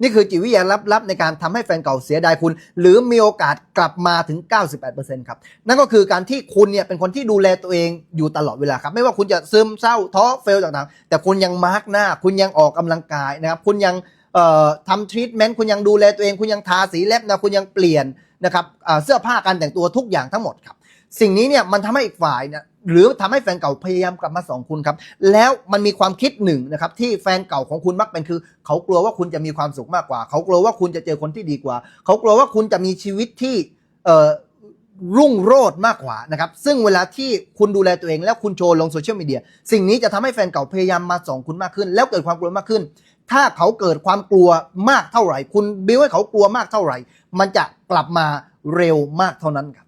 นี่คือจิตวิทยาลับๆในการทำให้แฟนเก่าเสียดายคุณ หรือมีโอกาสกลับมาถึง 98%ครับนั่นก็คือการที่คุณเนี่ยเป็นคนที่ดูแลตัวเองอยู่ตลอดเวลาครับ ไม่ว่าคุณจะซึมเศร้าท้อเฟลต่างๆ แต่คุณยังมาร์กหน้า คุณยังออกกำลังกายนะครับคุณยังเอ่อทำทรีทเมนต์คุณยังดูแลตัวเอง คุณยังทาสีเล็บนะคุณยังเปลี่ยนนะครับเสื้อผ้าการแต่งตัวทุกอย่างทั้งหมดครับสิ่งนี้เนี่ยมันทำให้อีกฝ่ายเนี่ย หรือทำให้แฟนเก่าพยายามกลับมาสองคุณครับ แล้วมันมีความคิดหนึ่งนะครับที่แฟนเก่าของคุณมักเป็นคือ เขากลัวว่าคุณจะมีความสุขมากกว่า เขากลัวว่าคุณจะเจอคนที่ดีกว่า เขากลัวว่าคุณจะมีชีวิตที่เอ่อรุ่งโรจน์มากกว่านะครับซึ่งเวลาที่คุณดูแลตัวเองแล้วคุณโชว์ลงโซเชียลมีเดียสิ่งนี้จะทำให้แฟนเก่าพยายามมาส่องคุณมากขึ้น แล้วเกิดความกลัวมากขึ้น ถ้าเขาเกิดความกลัวมากเท่าไหร่ คุณบิ้วให้เขากลัวมากเท่าไหร่ มันจะกลับมาเร็วมากเท่านั้นครับ